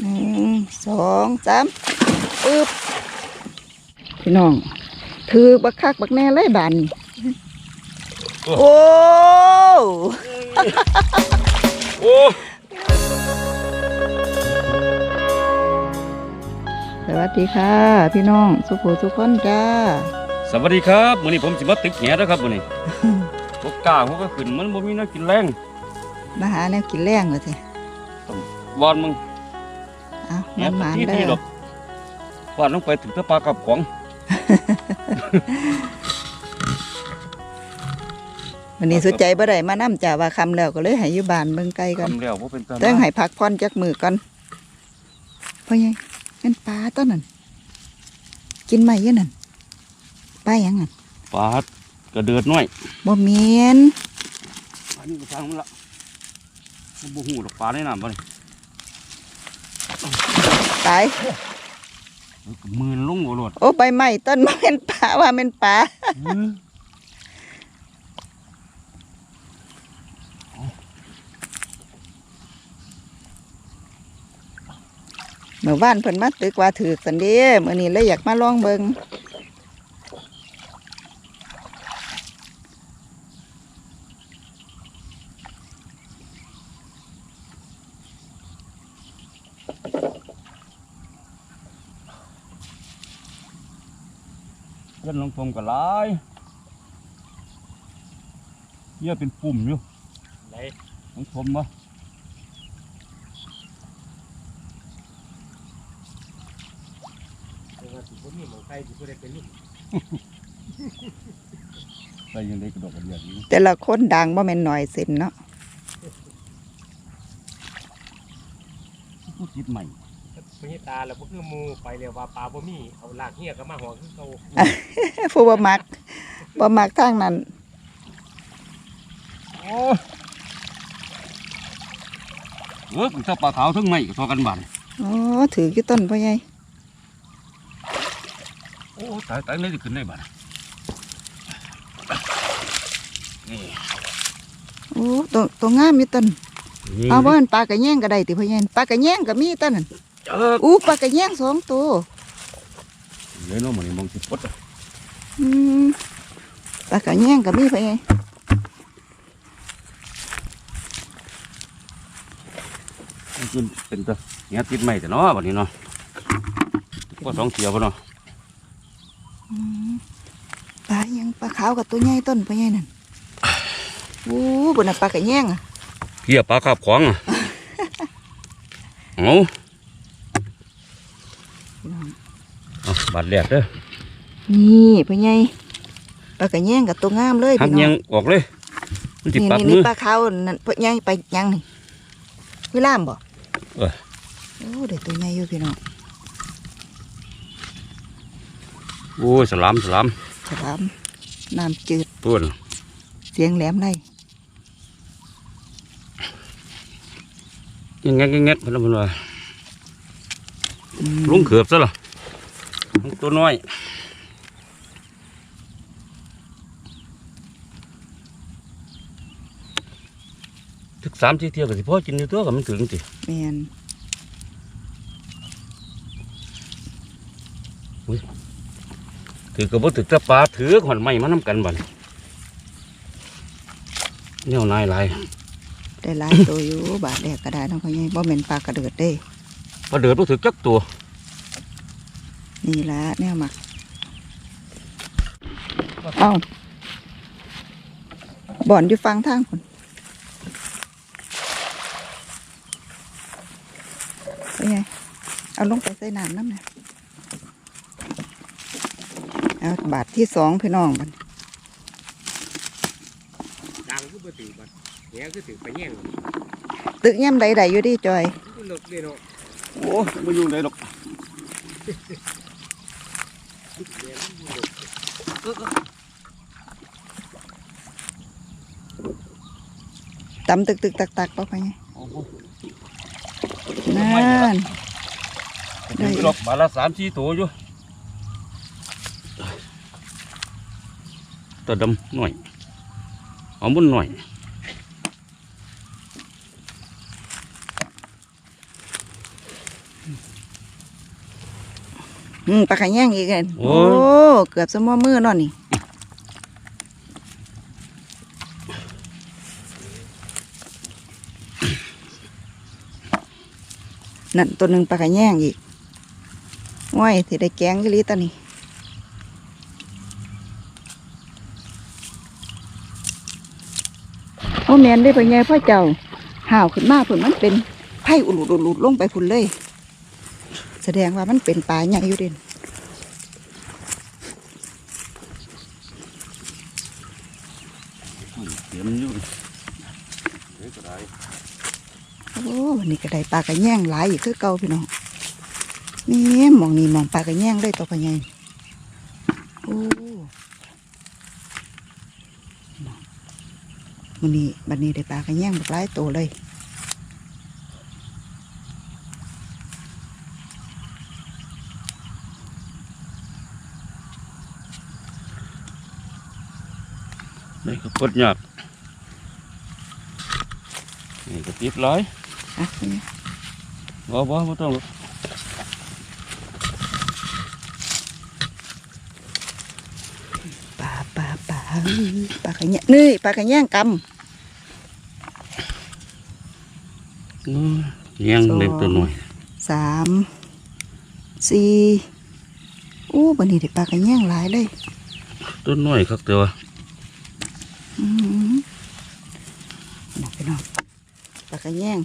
หนึ่งสองสามปึ๊บพี่น้อง ถือบักคักบักแน่เลยบานนี่โอ้โอ้สวัสดีค่ะ พี่น้องสุภูสุขคนจ้า สวัสดีครับมื้อนี้ผมสิมาตึกแหแล้วครับมื้อนี้พวกกล้าพวกก็ขึ้นมันบ่มีแน้กินแรงมาหาแนวกินแรงเลยสิวานมึงเอาแหมันหมานที่เด้ที่ดออกวานลงไปถึงตะปลากับของวันนี้สุดใจบ่ได้มานํจ่าว่าคำแล้วก็เลยให้อยู่บ้านเบิ่งไกลกันทำแล้วบ่เป็นตาต้องให้พักผ่อนจักมือก่อนเพราะไงเป็นปลาต้นนั่นกินไหมอยังนั่นปลาหยังนั่นปลากระเดือดน้อยบ่เมียนอันนี้ก็ทางมันละมันบ่ฮู้ดอกปลาในน้ำบ่นี่ ตายเออก็มืนลงบ่โลดโอ้ใบไม้ต้นบ่เป็นปลาว่าเป็นปลาอื้อเมื่อวานเพิ่นมาตึกว่าถือสันเดีมื้อนี้เลยอยากมาลองเบิ่ง เพิ่นลงผมก็หลายเหี้ยเป็นปุ่มอยู่ไหนลงผมบ่เออสิบ่มีหมองไฟสิบ่ได้เป็นลูกใส่ยังได้กระดอกกระเดียดอยู่แต่ละคนดังบ่แม่นน้อยเส้นเนาะ ผู้คิดใหม่ พญตาแล้วบ่คือหมู่ไปแล้วว่าปลาบ่มีเอาลากเหี้ยก็มาหอคือเก่าผู้บ่มักบ่มักทางนั้นโอ้ยเออถึงถ้าปลาขาวทั้งไม่ก็ทอกันบานอ๋อถืออยู่ต้นพ่อใหญ่โอ้ตายตายเลยจะขึ้นได้บานนี่โอ้ตัวตัวงามอยู่ต้นเอาบ่แม่นปลากระแยงก็ได้ติพ่อใหญ่ปลากระแยงก็มีต้นนั่น เอออู้ปลากระแยงสองตัวเลยเนาะมันนี่มองสิปดอะอืมปลากระแยงก็มีพ่อใหญ่มันขึ้นเป็นตัวเนี้ยติดใหม่แต่เนาะวันนี้เนาะก็สองเสียวพอเนาะอืมปลาหยังปลาขาวกับตัวใหญ่ต้นพ่อใหญ่นั่นโอ้บนน่ะปลากระแยงอะเฮียปลาคาบขวางอะเอาเอา บาดแหลกเด้อนี่พ่อใหญ่ปลากระแยงกับตัวงามเลยหักพี่น้ยัองงออกเลย มันตินี่ปักนี่มืนี่อ ปลาขาวนั่นพ่อใหญ่ไปยังนี่วิลามบ่เออ โอ้เด็กตัวใหญ่อยู่พี่น้องโอ้ยสลามสลามฉลามน้ำจืดตัวน่ะเสียงแหลมไรยังแงะยังแงะเพิ่นว่าเพิ่นว่าอืมลุงเขือบซะล่ะลุง ตัวน้อยถึกสามสี่เที่ยวก็สิพ่อกินอยู่ตัวกับมันถึงสิแมนถือกับบ่ถือแตะปลาถือขอนไม้มานำกันบัดนี้แนวนายหลายได้หลายตัวอยู่บาทแดกก็ได้เน้องพ่อใหญ่บ่แม่นปลากระเดิดเด้ปลาเดือดบ่ถือจักตัว นี่ละแนวหมักเอ้าบ่อนอยู่ฟังทางคนเป็นไงเอาลงไปใส่น้ำน้ำนะเอาบาทที่สองพี่น้องบันดังคือบ่ถือบัดแหงคือถือไปแย่งตึกย่ำใดๆอยู่ดิจอยมันก็เลิกเลยเนาะโอ้บ่อยู่ไหนดอกตำตึกตึกตักตักๆป่ะไปไงโอ้โหนั่นได้ได้ดอก บาทละสามสี่ตัวอยู่ตัวดำหน่อยเอาบุญหน่ อยอืมปลาขะแยงอีกเลยโอ้ โอ้ยเกือบสมอมือเนอนนี่นั่นตัวหนึ่งปลาขะแยงอีกว้ายที่ได้แกงกี่ลิตรนี่โอ้แมนได้ปลาแยงพ่อเจ้าห่าวขึ้นมาผุนมันเป็นไผ่อุลุดอุลุดลงไปผุนเลยแสดงว่ามันเป็นปลาใหญ่อยู่เด่นเดี๋ยวมันอยู่เดี๋ยวก็ได้โอ้วันนี้ก็ได้ปลากระแยงหลายอีกคือเก่าพี่น้องนี่หมองนี่หมองปลากระแยงเลยตัวปลาใหญ่โอ้วันนี้บัดนี้ได้ปลากระแยงบักหลายตัวเลย นี่ก็ปลดหยาบนี่ก็ติดร้อยอะนี่บ่บ่บ่ต้องหรอกปลาปลาปลาเอ้ย ปลากระแยงนี่ปลากระแยงกอืมเลี้ยงเล็กตัวหน่อยำสามสี่โอ้บันนี้ได้ปลากระแยงหลายเลยตัวน้อยครับแต่ว่าอืมน้องพี่น้องปลากระแยง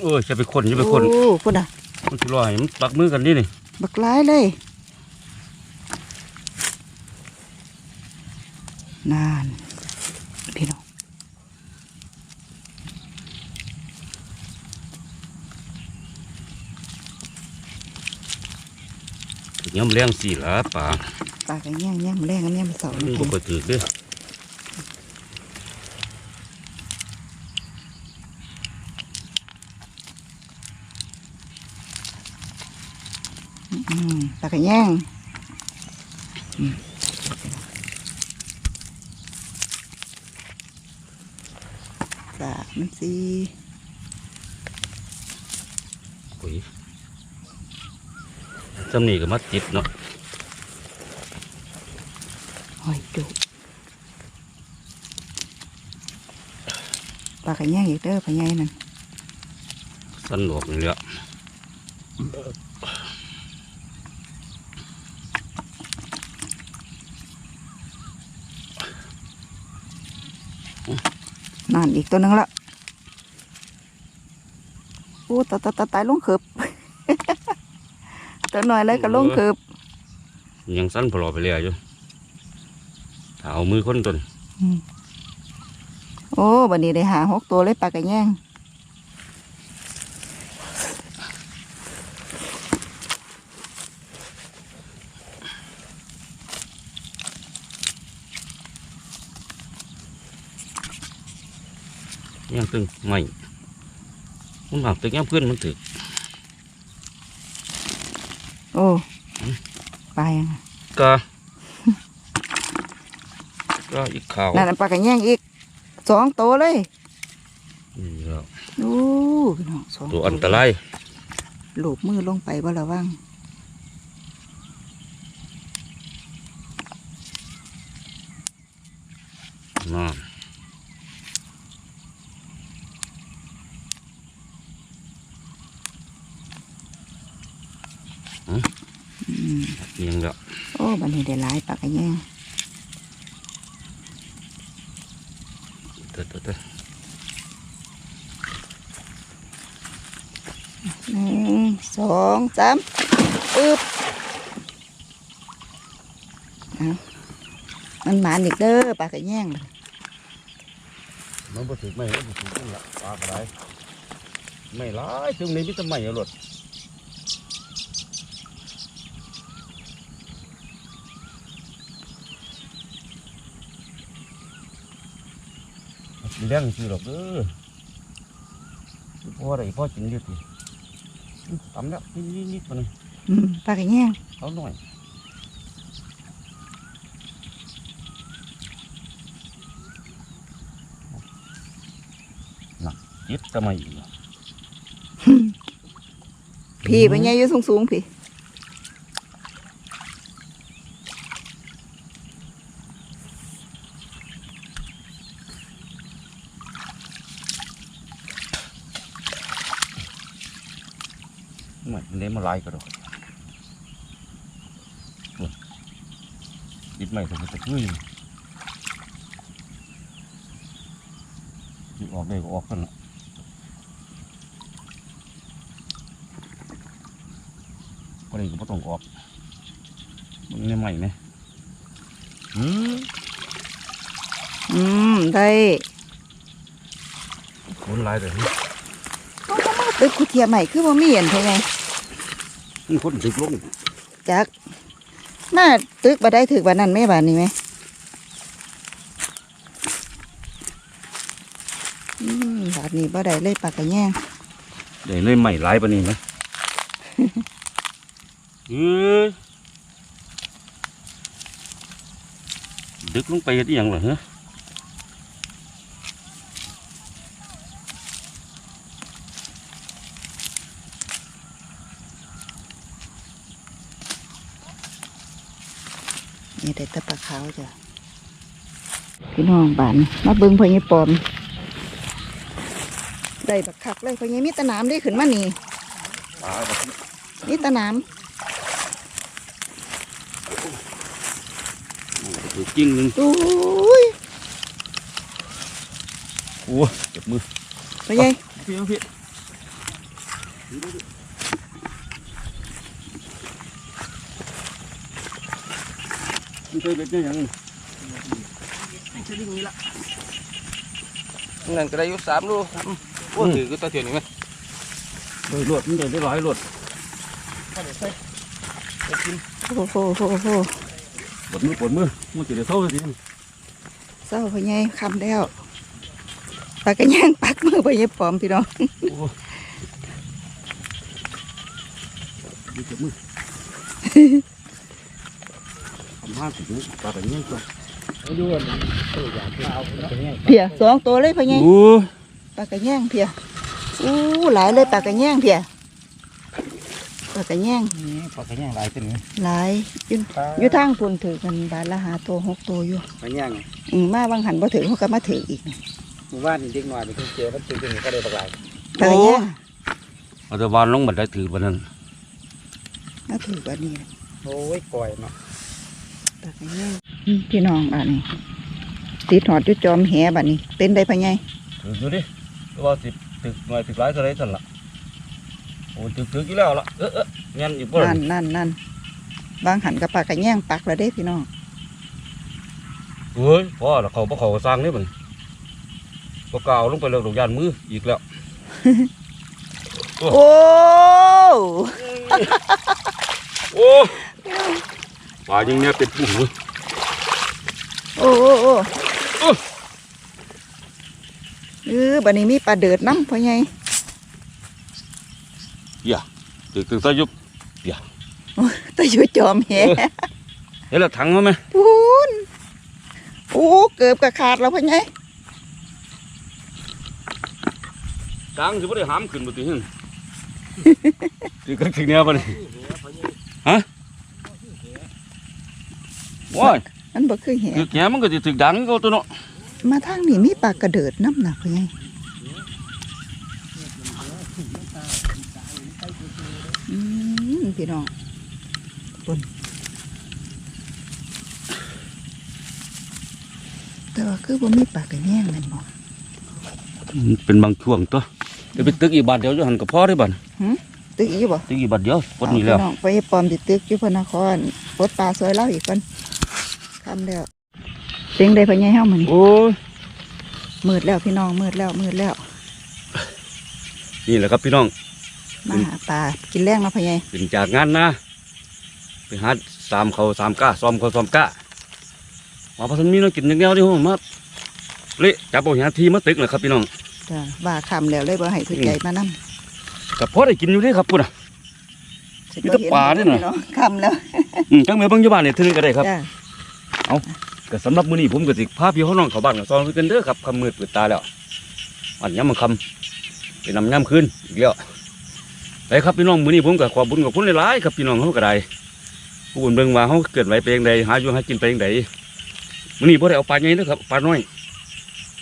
โอ้ยจะไปคนจะไปคนโอ้พุ่นอะมันสิรอให้มันปักมือกันนี่นี่บักหลายเลยนานพี่น้องย่ำเลี้ยงสี่หละป่าปลากระแยงแย่มแรงกันแย่มเสามันนะบ่ค่อยถือเด้ออืมปลากระแยงอืม สามสี่โอ้ยจำนี่ก็มาติดเนาะหอยจุกปลากระแยงอีกเด้อปลาใหญ่นั่นสันหลวกนี่แหละ นั่นอีกตัวหนึ่งละโอ้ตายตายตายตายลงเขือบตัวหน่อยเลยก็ลงเขือบยังสั้นพลอไปเลยอยู่ถ้าเอามือคนตัวนี้โอ้บันนี้ได้หาหกตัวเลยปลากระแยง ยังตึงไม่มันหักตึงยังเพื่อนมันตึกโอ้ปลายังอะก็ก็อีกข่าวนั่นนะปลากระแยงอีกสองตัวเลยนี่แล้วโอ้พี่น้องสองตัวอันตรายหลูบมือลงไปบ่ระวัง น่า อืม เอี ยงแล้วโอ้บันนี้ได้หลายปากระแยงเถิดเถิดเถิดหนึ่งสองสามปึ๊บเอามันหมานอีกเด้อปลากระแยงน่ะมันบ่ถึกไม่มันบ่ถึกนั่นละปลากระไรไม่ร้ายถึงนี้มิตรไม่เอารถเลี้ยงสิหรอกเด้อพ่อได้พ่อกินอยู่ติตำแล้วนิดนิดๆมันอืมปลากระแยงเอาหน่อยน่ะจิตทำไมอีกเนาะพี่ไปไงอยู่สูงๆพี่ มันเน้นมา ลายก็ดอกติดใหม่ถึงจะขึ้นที่ออกได้ก็ออกกันละก็เลยก็ไม่ต้องออกมันไม่ใหม่ไหมอืมอืมได้คนลายแต่นี่ตึกกุเทียใหม่คือบ่มีเห็นเท่าไงมั นคนถึกลงจักมาตึกบ่ได้ถึกวันนั้นแม่บานนี้ไหมอืมบาดนี้บ่ได้เลยปากกระแยงเดี๋ยวเลยใหม่ลายปะนี่ไหมเอ้ยดึกลงไปเฮ็ดอหย่างเหรอฮะ นี่ได้แต่ปลาขาวจ้ะพี่น้องบานมาเบิ่งพญปอม ได้บักคักเลยพญมีแตะน้ำได้ขึ้นมานี่ปลาแบบมีแตะน้ถือจริงหนึงำอุ้ยโอ้เจ็บมือพญพี่พี่มันเคยเป็นยังไงนั่นก็ได้อยู่สามลูกโอ้ถือก็ตัวเทียนนี่ไหมโดยรวดมันได้ได้หลายรวดโอ้โหโหโหปวด มือปวดมือมันจะได้เท่าสิเศร้าพญคำแล้วปากกระแยงปักมือพญปอมพี่น้องโอ้ดีเจ็บมือทำห้าสิบนิ้วปลาแบบนี้ก็อยู่อันตัวอย่างที่เอาแล้วเป็นไงเพียสองตัวเลยพญโอ้ปากกระแยงเพียอู้หลายเลยปากกระแยงเพียปากกระแยงนี่ปลาแข็งลายเป็นไงหลายอยืนอยู่ทางพุ่นถือกันบาทละหาตัวหกตัวอยู่ปลาแข็งอืมมาบางหันบ่ถือเขาก็มาถืออีกนี่หมู่บ้านนี่เด็กน้อยเป็นเจ้ามันตื่นก็ได้ปลาไหลปากกระแยงเอาแต่วานลงบันไดถือบันนั้นมาถือกันนี่โอ้ยก่อยเนาะ พี่น้องบ้านนี้ติดหอดอยู่จอมแหบ้านนี้ เป็นได้พะไงถืออยู่ดิว่าสิตึกหน่อยตึกหลายก็ได้สั่นละโอ้ตึกตึกอยู่แล้วละเออเออเงี้ยอยู่บ่นั่นนั่นนั่นบางหันกับปากกระแยงปักแล้วเด้พี่น้องเฮ้ยพ่อแล้วเขาบ่เขาก็สร้างนี่มันก็กล่าวลงไปเลยดอกยานมืออีกแล้ว โอ้โอ้ ป่ายิงเนี่ยเป็นปุ่มเลยโอ้โอ้โอ้โอ้เออบัดนี้มีปลาเดิดน้ำพะไงตึกตึกซะยุบแต่อยู่จอมแหเออเห็นแล้วถังเขาไหมพูนโอ้เกือบกระขาดแล้วพะไงกลางสิบ่ได้หามขึ้นบ่ติหึตึกกันถึงแนวบ่นี่ ว้าย มันบ่คือแหตึกแหมันก็สิถึกดังเขาตัวเนาะมาทางนี้มีปลากระเดิดน้ำหนักพะไงอืมพี่น้องปุ่นแต่ว่าคือบ่มีปลากระแยงแม่นบ่ มันเป็นบางช่วงตัวเดี๋ยวไปตึกอีกบาทเดียวอยู่หันกับพ่อได้บัดตึกอีกบ่ตึกอีกบาทเดียวปดนี้แล้ว เอาพี่น้องไปปลอมติดตึกอยู่พระนครปลดปลาสวยเล่าอีกคน คำแล้วเสียงใดพะไงเฮามันโอ้ยมืดแล้วพี่น้องมืดแล้วมืดแล้ว นี่แหละครับพี่น้อง มาหาปลากินแรงเนาะพะไงเป็นจากงานนะไปหาสามเขาสามก้าซ้อมเขาซ้อมก้ามาพอทันมีน้องกินอย่างเดียวดิผมมาเละจับเอาหาทีมาตึกเลยครับพี่น้องจ้ะว่าคำแล้วเลยบ่ให้ถือใจมานั่กับพ่อได้กินอยู่เด้ครับพุ่นอะ มีแต่ปลาด้วยน่ะคำแล้ว อืมจังแม่เบิ่งอยู่บ้านเนี่ยเท่านึงก็ได้ครับ จ้ะ ก็สำหรับมื้อนี้ผมก็สิพาพี่เขาน้องเข้าบ้านกับซองคือกันเด้อครับคำมืดเปิดตาแล้ววันย้ำมันคำเป็นน้ำย้ำคืนอีกแล้วไปครับพี่น้องมื้อนี้ผมก็ขอบคุญกับคุณหลายๆครับพี่น้องเฮาก็ได้ผู้คนเบิ่งว่าเฮาเกิดไว้เป็นจังไดหาอยู่หากินไปจังไดมื้อนี้บ่ได้เอาปลาใหญ่เด้อครับปลาน้อย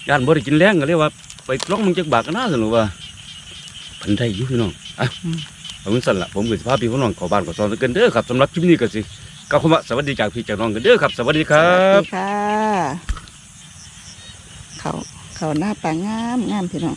ย่านบ่ได้กินแรงก็เลยว่าไปลองมึงจักบาทกันนะสนุกว่าเพันได้อยู่พี่น้องอะเอาจังซั่นล่ะผมก็สิพาพี่พี่น้องเข้าบ้านเข้าซอยกันเด้อครับสำหรับคลิปนี้ก็สิ กล่าวคำว่าสวัสดีจากพี่จากน้องกันเด้อครับ สวัสดีครัสวับ สดีค่ะ เขาเขาหน้าปลางามงามพี่น้อง